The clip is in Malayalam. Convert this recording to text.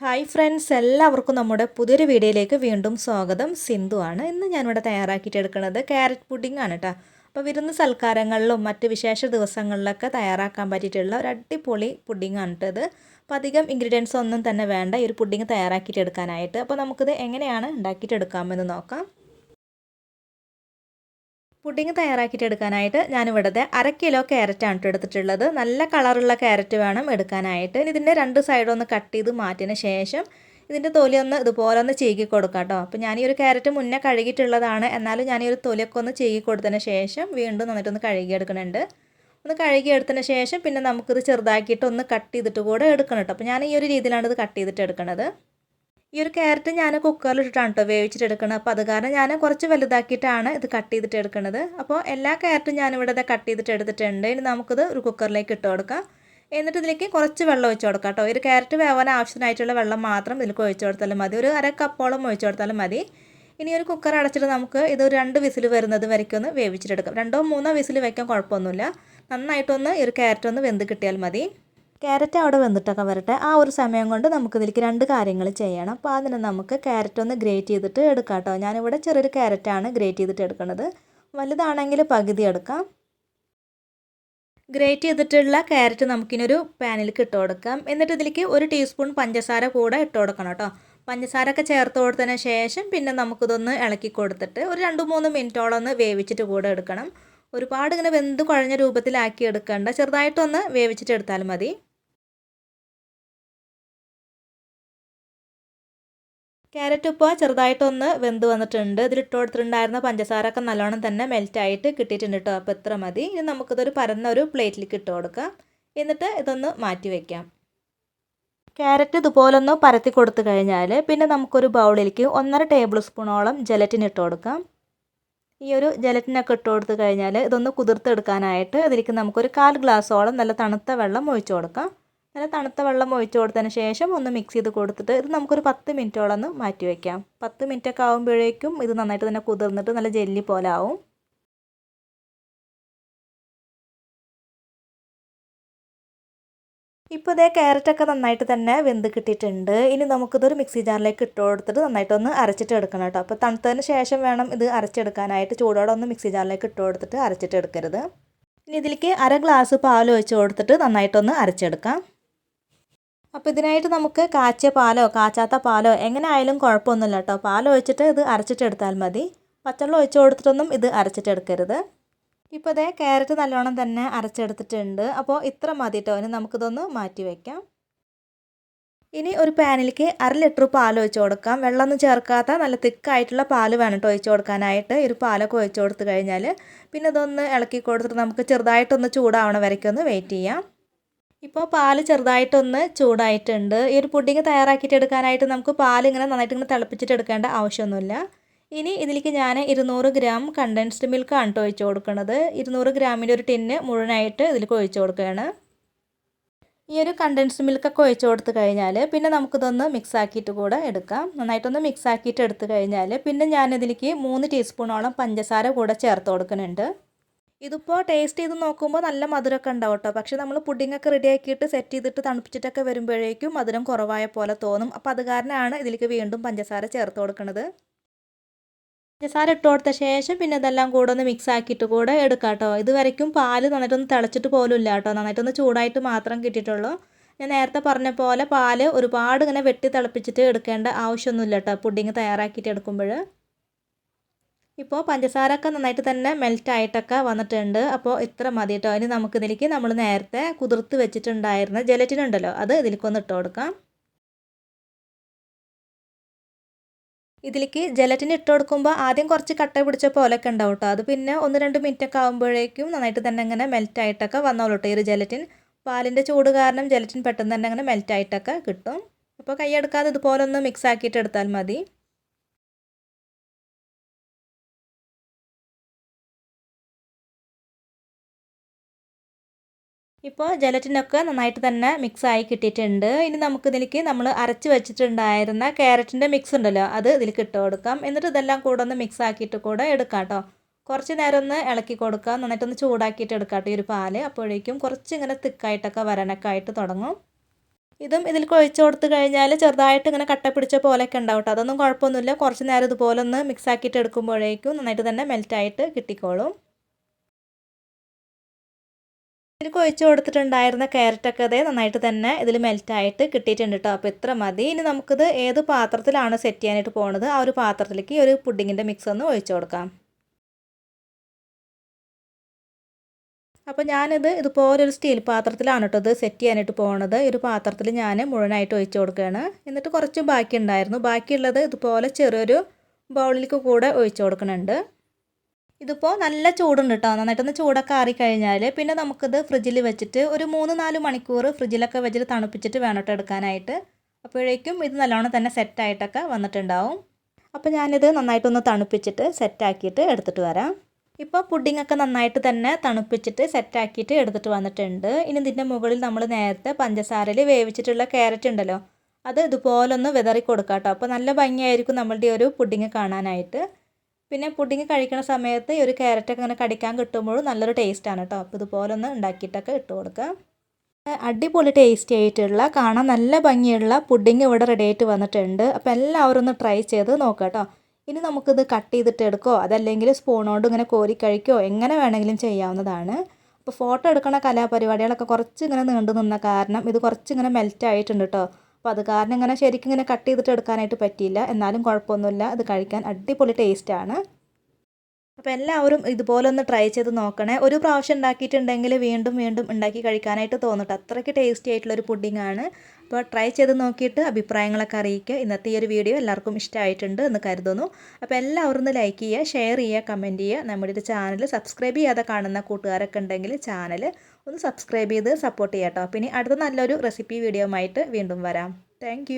ഹായ് ഫ്രണ്ട്സ് എല്ലാവർക്കും നമ്മുടെ പുതിയൊരു വീഡിയോയിലേക്ക് വീണ്ടും സ്വാഗതം. സിന്ധു ആണ്. ഇന്ന് ഞാനിവിടെ തയ്യാറാക്കിയിട്ട് എടുക്കുന്നത് ക്യാരറ്റ് പുഡിംഗ് ആണ് കേട്ടോ അപ്പോൾ വിരുന്ന് സൽക്കാരങ്ങളിലും മറ്റ് വിശേഷ ദിവസങ്ങളിലൊക്കെ തയ്യാറാക്കാൻ പറ്റിയിട്ടുള്ള ഒരു അടിപൊളി പുഡിംഗ് ആണ് കേട്ടത് അപ്പോൾ അധികം ഇൻഗ്രീഡിയൻസ് ഒന്നും തന്നെ വേണ്ട ഈ ഒരു പുഡിംഗ് തയ്യാറാക്കിയിട്ട് എടുക്കാനായിട്ട്. അപ്പോൾ നമുക്കിത് എങ്ങനെയാണ് ഉണ്ടാക്കിയിട്ട് എടുക്കാമെന്ന് നോക്കാം. പുഡിംഗ് തയ്യാറാക്കിയിട്ട് എടുക്കാനായിട്ട് ഞാനിവിടുത്തെ അര കിലോ ക്യാരറ്റാണ് കേട്ടോ എടുത്തിട്ടുള്ളത്. നല്ല കളറുള്ള ക്യാരറ്റ് വേണം എടുക്കാനായിട്ട്. ഇതിന്റെ രണ്ട് സൈഡൊന്ന് കട്ട് ചെയ്ത് മാറ്റിയതിന് ശേഷം ഇതിന്റെ തൊലി ഒന്ന് ഇതുപോലെ ഒന്ന് ചീകി കൊടുക്കാം കേട്ടോ അപ്പോൾ ഞാൻ ഈ ഒരു ക്യാരറ്റ് മുന്നേ കഴുകിയിട്ടുള്ളതാണ്. എന്നാലും ഞാൻ ഈ ഒരു തൊലിയൊക്കെ ഒന്ന് ചീകി കൊടുത്തതിന് ശേഷം വീണ്ടും നന്നായിട്ടൊന്ന് കഴുകിയെടുക്കുന്നുണ്ട്. ഒന്ന് കഴുകിയെടുത്തതിന് ശേഷം പിന്നെ നമുക്കിത് ചെറുതാക്കിയിട്ട് ഒന്ന് കട്ട് ചെയ്തിട്ട് കൂടെ എടുക്കണം കേട്ടോ അപ്പോൾ ഞാൻ ഈ ഒരു രീതിയിലാണ് ഇത് കട്ട് ചെയ്തിട്ട് എടുക്കുന്നത് ഈ ഒരു ക്യാരറ്റ് ഞാൻ കുക്കറിൽ ഇട്ടിട്ടാണ് കേട്ടോ വേവിച്ചിട്ട് എടുക്കുന്നത് അപ്പോൾ അത് കാരണം ഞാൻ കുറച്ച് വലുതാക്കിയിട്ടാണ് ഇത് കട്ട് ചെയ്തിട്ട് എടുക്കുന്നത് അപ്പോൾ എല്ലാ ക്യാരറ്റും ഞാനിവിടെ കട്ട് ചെയ്തിട്ട് എടുത്തിട്ടുണ്ട്. ഇനി നമുക്കിത് ഒരു കുക്കറിലേക്ക് ഇട്ട് കൊടുക്കാം. എന്നിട്ട് ഇതിലേക്ക് കുറച്ച് വെള്ളം ഒഴിച്ച് കൊടുക്കാം കേട്ടോ ഒരു ക്യാരറ്റ് വേവാൻ ആവശ്യത്തിനായിട്ടുള്ള വെള്ളം മാത്രം ഇതിലേക്ക് ഒഴിച്ചു കൊടുത്താലും മതി. ഒരു അര കപ്പോളം ഒഴിച്ചു കൊടുത്താലും മതി. ഇനി ഒരു കുക്കർ അടച്ചിട്ട് നമുക്ക് ഇത് രണ്ട് വിസിൽ വരുന്നത് വരയ്ക്കും ഒന്ന് വേവിച്ചിട്ടെടുക്കാം. രണ്ടോ മൂന്നോ വിസിൽ വയ്ക്കാൻ കുഴപ്പമൊന്നുമില്ല. നന്നായിട്ടൊന്ന് ഈ ഒരു ക്യാരറ്റ് ഒന്ന് വെന്ത് കിട്ടിയാൽ മതി. ക്യാരറ്റ് അവിടെ വെന്തിട്ടൊക്കെ വരട്ടെ. ആ ഒരു സമയം കൊണ്ട് നമുക്കിതിലേക്ക് രണ്ട് കാര്യങ്ങൾ ചെയ്യണം. അപ്പോൾ അതിന് നമുക്ക് ക്യാരറ്റ് ഒന്ന് ഗ്രേറ്റ് ചെയ്തിട്ട് എടുക്കാം കേട്ടോ ഞാനിവിടെ ചെറിയൊരു ക്യാരറ്റാണ് ഗ്രേറ്റ് ചെയ്തിട്ട് എടുക്കുന്നത്. വലുതാണെങ്കിൽ പകുതി എടുക്കാം. ഗ്രേറ്റ് ചെയ്തിട്ടുള്ള ക്യാരറ്റ് നമുക്കിനൊരു പാനിലേക്ക് ഇട്ട് കൊടുക്കാം. എന്നിട്ട് ഇതിലേക്ക് ഒരു ടീസ്പൂൺ പഞ്ചസാര കൂടെ ഇട്ട് കൊടുക്കണം കേട്ടോ പഞ്ചസാര ഒക്കെ ചേർത്ത് കൊടുത്തതിന് ശേഷം പിന്നെ നമുക്കിതൊന്ന് ഇളക്കി കൊടുത്തിട്ട് ഒരു രണ്ട് മൂന്ന് മിനിറ്റോളം ഒന്ന് വേവിച്ചിട്ട് കൂടെ എടുക്കണം. ഒരുപാട് ഇങ്ങനെ വെന്ത് കുഴഞ്ഞ രൂപത്തിലാക്കി എടുക്കേണ്ട. ചെറുതായിട്ടൊന്ന് വേവിച്ചിട്ട് എടുത്താൽ മതി. ക്യാരറ്റ് ഇപ്പോൾ ചെറുതായിട്ടൊന്ന് വെന്ത് വന്നിട്ടുണ്ട്. ഇതിലിട്ട് കൊടുത്തിട്ടുണ്ടായിരുന്ന പഞ്ചസാര ഒക്കെ നല്ലോണം തന്നെ മെൽറ്റായിട്ട് കിട്ടിയിട്ടുണ്ട് കേട്ടോ അപ്പോൾ ഇത്ര മതി. ഇനി നമുക്കിതൊരു പരന്ന ഒരു പ്ലേറ്റിലേക്ക് ഇട്ട് കൊടുക്കാം. എന്നിട്ട് ഇതൊന്ന് മാറ്റി വയ്ക്കാം ക്യാരറ്റ് ഇതുപോലൊന്ന് പരത്തി കൊടുത്തു കഴിഞ്ഞാൽ പിന്നെ നമുക്കൊരു ബൗളിലേക്ക് ഒന്നര ടേബിൾ സ്പൂണോളം ജലറ്റിൻ ഇട്ട് കൊടുക്കാം. ഈ ഒരു ജലറ്റിനൊക്കെ ഇട്ട് കൊടുത്തു കഴിഞ്ഞാൽ ഇതൊന്ന് കുതിർത്തെടുക്കാനായിട്ട് ഇതിലേക്ക് നമുക്കൊരു കാൽ ഗ്ലാസ്സോളം നല്ല തണുത്ത വെള്ളം ഒഴിച്ചു കൊടുക്കാം. നല്ല തണുത്ത വെള്ളം ഒഴിച്ച് കൊടുത്തതിന് ശേഷം ഒന്ന് മിക്സ് ചെയ്ത് കൊടുത്തിട്ട് ഇത് നമുക്കൊരു പത്ത് മിനിറ്റോളം ഒന്ന് മാറ്റി വയ്ക്കാം പത്ത് മിനിറ്റൊക്കെ ആകുമ്പോഴേക്കും ഇത് നന്നായിട്ട് തന്നെ കുതിർന്നിട്ട് നല്ല ജെല്ലി പോലെ ആവും. ഇപ്പോൾ ഇതേ ക്യാരറ്റൊക്കെ നന്നായിട്ട് തന്നെ വെന്ത് കിട്ടിയിട്ടുണ്ട്. ഇനി നമുക്കിതൊരു മിക്സി ജാറിലേക്ക് ഇട്ട് കൊടുത്തിട്ട് നന്നായിട്ടൊന്ന് അരച്ചിട്ട് എടുക്കണം കേട്ടോ. അപ്പോൾ തണുത്തതിന് ശേഷം വേണം ഇത് അരച്ചെടുക്കാനായിട്ട്. ചൂടോടെ ഒന്ന് മിക്സി ജാറിലേക്ക് ഇട്ട് കൊടുത്തിട്ട് അരച്ചിട്ട് എടുക്കരുത് ഇനി ഇതിലേക്ക് അര ഗ്ലാസ് പാൽ ഒഴിച്ച് കൊടുത്തിട്ട് നന്നായിട്ടൊന്ന് അരച്ചെടുക്കാം. അപ്പോൾ ഇതിനായിട്ട് നമുക്ക് കാച്ചിയ പാലോ കാച്ചാത്ത പാലോ എങ്ങനെ ആയാലും കുഴപ്പമൊന്നുമില്ല കേട്ടോ പാൽ ഒഴിച്ചിട്ട് ഇത് അരച്ചിട്ടെടുത്താൽ മതി. പച്ചവെള്ളം ഒഴിച്ച് കൊടുത്തിട്ടൊന്നും ഇത് അരച്ചിട്ടെടുക്കരുത് ഇപ്പോൾ ഇതേ ക്യാരറ്റ് നല്ലോണം തന്നെ അരച്ചെടുത്തിട്ടുണ്ട്. അപ്പോൾ ഇത്ര മതി കേട്ടോ ഇനി നമുക്കിതൊന്ന് മാറ്റി വയ്ക്കാം ഇനി ഒരു പാനിലേക്ക് അര ലിറ്റർ പാൽ ഒഴിച്ചു കൊടുക്കാം. വെള്ളമൊന്നും ചേർക്കാത്ത നല്ല തിക്കായിട്ടുള്ള പാൽ വേണം കേട്ടോ ഒഴിച്ചു കൊടുക്കാനായിട്ട്. ഒരു പാലൊക്കെ ഒഴിച്ചു കൊടുത്തു കഴിഞ്ഞാൽ പിന്നെ ഇതൊന്ന് ഇളക്കി കൊടുത്തിട്ട് നമുക്ക് ചെറുതായിട്ടൊന്ന് ചൂടാവണ വരയ്ക്കൊന്ന് വെയിറ്റ് ചെയ്യാം. ഇപ്പോൾ പാൽ ചെറുതായിട്ടൊന്ന് ചൂടായിട്ടുണ്ട്. ഈ ഒരു പുഡിങ് തയ്യാറാക്കിയിട്ട് എടുക്കാനായിട്ട് നമുക്ക് പാൽ ഇങ്ങനെ നന്നായിട്ട് ഇങ്ങനെ തിളപ്പിച്ചിട്ട് എടുക്കേണ്ട ആവശ്യമൊന്നുമില്ല. ഇനി ഇതിലേക്ക് ഞാൻ ഇരുന്നൂറ് ഗ്രാം കണ്ടൻസ്ഡ് മിൽക്കാണ് കേട്ടോ ഒഴിച്ച് കൊടുക്കുന്നത് ഇരുന്നൂറ് ഗ്രാമിന്റെ ഒരു ടിന്ന് മുഴുവനായിട്ട് ഇതിലേക്ക് ഒഴിച്ച് കൊടുക്കുകയാണ്. ഈ ഒരു കണ്ടൻസ്ഡ് മിൽക്കൊക്കെ ഒഴിച്ച് കൊടുത്ത് കഴിഞ്ഞാൽ പിന്നെ നമുക്കിതൊന്ന് മിക്സ് ആക്കിയിട്ട് കൂടെ എടുക്കാം. നന്നായിട്ടൊന്ന് മിക്സ് ആക്കിയിട്ട് എടുത്തു കഴിഞ്ഞാൽ പിന്നെ ഞാനിതിലേക്ക് മൂന്ന് ടീസ്പൂണോളം പഞ്ചസാര കൂടെ ചേർത്ത് കൊടുക്കുന്നുണ്ട്. ഇതിപ്പോൾ ടേസ്റ്റ് ചെയ്ത് നോക്കുമ്പോൾ നല്ല മധുരമൊക്കെ ഉണ്ടാവും കേട്ടോ പക്ഷേ നമ്മൾ പുഡിങ്ങൊക്കെ റെഡിയാക്കിയിട്ട് സെറ്റ് ചെയ്തിട്ട് തണുപ്പിച്ചിട്ടൊക്കെ വരുമ്പോഴേക്കും മധുരം കുറവായ പോലെ തോന്നും. അപ്പോൾ അത് കാരണമാണ് ഇതിലേക്ക് വീണ്ടും പഞ്ചസാര ചേർത്ത് കൊടുക്കുന്നത്. പഞ്ചസാര ഇട്ട് കൊടുത്ത ശേഷം പിന്നെ ഇതെല്ലാം കൂടെ ഒന്ന് മിക്സ് ആക്കിയിട്ട് കൂടെ എടുക്കാം കേട്ടോ. ഇതുവരയ്ക്കും പാൽ നന്നായിട്ടൊന്ന് തിളച്ചിട്ട് പോലും ഇല്ല കേട്ടോ. നന്നായിട്ടൊന്ന് ചൂടായിട്ട് മാത്രം കിട്ടിയിട്ടുള്ളൂ. ഞാൻ നേരത്തെ പറഞ്ഞ പോലെ പാൽ ഒരുപാട് ഇങ്ങനെ വെട്ടി തിളപ്പിച്ചിട്ട് എടുക്കേണ്ട ആവശ്യമൊന്നുമില്ല കേട്ടോ. പുഡിങ് തയ്യാറാക്കിയിട്ട് എടുക്കുമ്പോൾ ഇപ്പോൾ പഞ്ചസാര ഒക്കെ നന്നായിട്ട് തന്നെ മെൽറ്റ് ആയിട്ടൊക്കെ വന്നിട്ടുണ്ട്. അപ്പോൾ ഇത്ര മതി കേട്ടോ ഇനി നമുക്കിതിലേക്ക് നമ്മൾ നേരത്തെ കുതിർത്ത് വെച്ചിട്ടുണ്ടായിരുന്ന ജലറ്റിൻ ഉണ്ടല്ലോ അത് ഇതിലേക്കൊന്ന് ഇട്ട് കൊടുക്കാം. ഇതിലേക്ക് ജലറ്റിൻ ഇട്ട് കൊടുക്കുമ്പോൾ ആദ്യം കുറച്ച് കട്ട പിടിച്ച പോലൊക്കെ ഉണ്ടാവും കേട്ടോ അത് പിന്നെ ഒന്ന് രണ്ട് മിനിറ്റ് ഒക്കെ ആകുമ്പോഴേക്കും നന്നായിട്ട് തന്നെ അങ്ങനെ മെൽറ്റ് ആയിട്ടൊക്കെ വന്നോളൂ ഈ ഒരു ജലറ്റിൻ പാലിന്റെ ചൂട് കാരണം ജലറ്റിൻ പെട്ടെന്ന് തന്നെ അങ്ങനെ മെൽറ്റ് ആയിട്ടൊക്കെ കിട്ടും. അപ്പോൾ കൈയെടുക്കാതെ ഇതുപോലെ ഒന്ന് മിക്സ് ആക്കിയിട്ട് എടുത്താൽ മതി. ഇപ്പോൾ ജലറ്റിനൊക്കെ നന്നായിട്ട് തന്നെ മിക്സ് കിട്ടിയിട്ടുണ്ട്. ഇനി നമുക്ക് ഇതിലേക്ക് നമ്മൾ അരച്ച് വെച്ചിട്ടുണ്ടായിരുന്ന ക്യാരറ്റിന്റെ മിക്സ് ഉണ്ടല്ലോ അത് ഇതിലേക്ക് ഇട്ട് കൊടുക്കാം. എന്നിട്ട് ഇതെല്ലാം കൂടെ ഒന്ന് മിക്സ് ആക്കിയിട്ട് കൂടെ എടുക്കാം കേട്ടോ കുറച്ച് നേരം ഒന്ന് ഇളക്കി കൊടുക്കുക നന്നായിട്ടൊന്ന് ചൂടാക്കിയിട്ട് എടുക്കാം ഈ ഒരു പാൽ. അപ്പോഴേക്കും കുറച്ച് ഇങ്ങനെ തിക്കായിട്ടൊക്കെ വരാനൊക്കെ ആയിട്ട് തുടങ്ങും. ഇതും ഇതിൽ ഒഴിച്ചു കൊടുത്ത് കഴിഞ്ഞാൽ ചെറുതായിട്ട് ഇങ്ങനെ കട്ട പിടിച്ച പോലെയൊക്കെ ഉണ്ടാവും കേട്ടോ അതൊന്നും കുഴപ്പമൊന്നുമില്ല. കുറച്ച് നേരം ഇതുപോലെ ഒന്ന് മിക്സ് ആക്കിയിട്ട് എടുക്കുമ്പോഴേക്കും നന്നായിട്ട് തന്നെ മെൽറ്റായിട്ട് കിട്ടിക്കോളും. ഇതിൽ ഒഴിച്ച് കൊടുത്തിട്ടുണ്ടായിരുന്ന ക്യാരറ്റൊക്കെ അതേ നന്നായിട്ട് തന്നെ ഇതിൽ മെൽറ്റായിട്ട് കിട്ടിയിട്ടുണ്ട് കേട്ടോ അപ്പോൾ ഇത്ര മതി. ഇനി നമുക്കിത് ഏത് പാത്രത്തിലാണ് സെറ്റ് ചെയ്യാനായിട്ട് പോകുന്നത് ആ ഒരു പാത്രത്തിലേക്ക് ഒരു പുഡിങ്ങിന്റെ മിക്സ് ഒന്ന് ഒഴിച്ചു കൊടുക്കാം. അപ്പോൾ ഞാനിത് ഇതുപോലൊരു സ്റ്റീൽ പാത്രത്തിലാണ് കേട്ടോ ഇത് സെറ്റ് ചെയ്യാനായിട്ട് ഈ ഒരു പാത്രത്തിൽ ഞാൻ മുഴുവനായിട്ട് ഒഴിച്ചു കൊടുക്കുകയാണ് എന്നിട്ട് കുറച്ച് ബാക്കി ഉണ്ടായിരുന്നു ബാക്കിയുള്ളത് ഇതുപോലെ ചെറിയൊരു ബൗളിലേക്ക് കൂടെ ഒഴിച്ചു കൊടുക്കുന്നുണ്ട്. ഇതിപ്പോൾ നല്ല ചൂടുണ്ട് കേട്ടോ നന്നായിട്ടൊന്ന് ചൂടൊക്കെ ആറിക്കഴിഞ്ഞാൽ പിന്നെ നമുക്കിത് ഫ്രിഡ്ജിൽ വെച്ചിട്ട് ഒരു മൂന്ന് നാല് മണിക്കൂർ ഫ്രിഡ്ജിലൊക്കെ വെച്ചിട്ട് തണുപ്പിച്ചിട്ട് വേണം കേട്ടോ എടുക്കാനായിട്ട്. അപ്പോഴേക്കും ഇത് നല്ലോണം തന്നെ സെറ്റായിട്ടൊക്കെ വന്നിട്ടുണ്ടാവും. അപ്പോൾ ഞാനിത് നന്നായിട്ടൊന്ന് തണുപ്പിച്ചിട്ട് സെറ്റാക്കിയിട്ട് എടുത്തിട്ട് വരാം. ഇപ്പോൾ പുഡിങ്ങൊക്കെ നന്നായിട്ട് തന്നെ തണുപ്പിച്ചിട്ട് സെറ്റാക്കിയിട്ട് എടുത്തിട്ട് വന്നിട്ടുണ്ട്. ഇനി ഇതിന്റെ മുകളിൽ നമ്മൾ നേരത്തെ പഞ്ചസാരയിൽ വേവിച്ചിട്ടുള്ള ക്യാരറ്റ് ഉണ്ടല്ലോ അത് ഇതുപോലൊന്ന് വിതറി കൊടുക്കാം കേട്ടോ അപ്പോൾ നല്ല ഭംഗിയായിരിക്കും നമ്മളുടെ ഒരു പുഡിങ് കാണാനായിട്ട്. പിന്നെ പുഡിങ് കഴിക്കുന്ന സമയത്ത് ഒരു ക്യാരറ്റൊക്കെ ഇങ്ങനെ കടിക്കാൻ കിട്ടുമ്പോഴും നല്ലൊരു ടേസ്റ്റാണ് കേട്ടോ അപ്പോൾ ഇതുപോലെ ഒന്ന് ഉണ്ടാക്കിയിട്ടൊക്കെ ഇട്ട് കൊടുക്കുക അടിപൊളി ടേസ്റ്റി ആയിട്ടുള്ള കാണാൻ നല്ല ഭംഗിയുള്ള പുഡിങ് ഇവിടെ റെഡി ആയിട്ട് വന്നിട്ടുണ്ട്. അപ്പോൾ എല്ലാവരും ഒന്ന് ട്രൈ ചെയ്ത് നോക്കാം കേട്ടോ ഇനി നമുക്കിത് കട്ട് ചെയ്തിട്ട് എടുക്കോ? അതല്ലെങ്കിൽ സ്പൂണോണ്ട് ഇങ്ങനെ കോരി കഴിക്കോ? എങ്ങനെ വേണമെങ്കിലും ചെയ്യാവുന്നതാണ്. അപ്പോൾ ഫോട്ടോ എടുക്കണ കലാപരിപാടികളൊക്കെ കുറച്ച് ഇങ്ങനെ നീണ്ടു നിന്ന കാരണം ഇത് കുറച്ച് ഇങ്ങനെ മെൽറ്റ് ആയിട്ടുണ്ട് കേട്ടോ അപ്പോൾ അത് കാരണം ഇങ്ങനെ ശരിക്കും ഇങ്ങനെ കട്ട് ചെയ്തിട്ട് എടുക്കാനായിട്ട് പറ്റിയില്ല. എന്നാലും കുഴപ്പമൊന്നുമില്ല. അത് കഴിക്കാൻ അടിപൊളി ടേസ്റ്റാണ് അപ്പോൾ എല്ലാവരും ഇതുപോലെ ഒന്ന് ട്രൈ ചെയ്ത് നോക്കണേ. ഒരു പ്രാവശ്യം ഉണ്ടാക്കിയിട്ടുണ്ടെങ്കിൽ വീണ്ടും വീണ്ടും ഉണ്ടാക്കി കഴിക്കാനായിട്ട് തോന്നിട്ട്. അത്രയ്ക്ക് ടേസ്റ്റി ആയിട്ടുള്ളൊരു ആണ്. അപ്പോൾ ട്രൈ ചെയ്ത് നോക്കിയിട്ട് അഭിപ്രായങ്ങളൊക്കെ അറിയിക്കുക. ഇന്നത്തെ ഈ ഒരു വീഡിയോ എല്ലാവർക്കും ഇഷ്ടമായിട്ടുണ്ട് എന്ന് കരുതുന്നു. അപ്പോൾ എല്ലാവരും ഒന്ന് ലൈക്ക് ചെയ്യുക ഷെയർ ചെയ്യുക കമന്റ് ചെയ്യുക. നമ്മുടെ ഒരു ചാനൽ സബ്സ്ക്രൈബ് ചെയ്യാതെ കാണുന്ന കൂട്ടുകാരൊക്കെ ഉണ്ടെങ്കിൽ ചാനൽ ഒന്ന് സബ്സ്ക്രൈബ് ചെയ്ത് സപ്പോർട്ട് ചെയ്യാം കേട്ടോ. പിന്നെ അടുത്ത നല്ലൊരു റെസിപ്പി വീഡിയോ ആയിട്ട് വീണ്ടും വരാം. താങ്ക്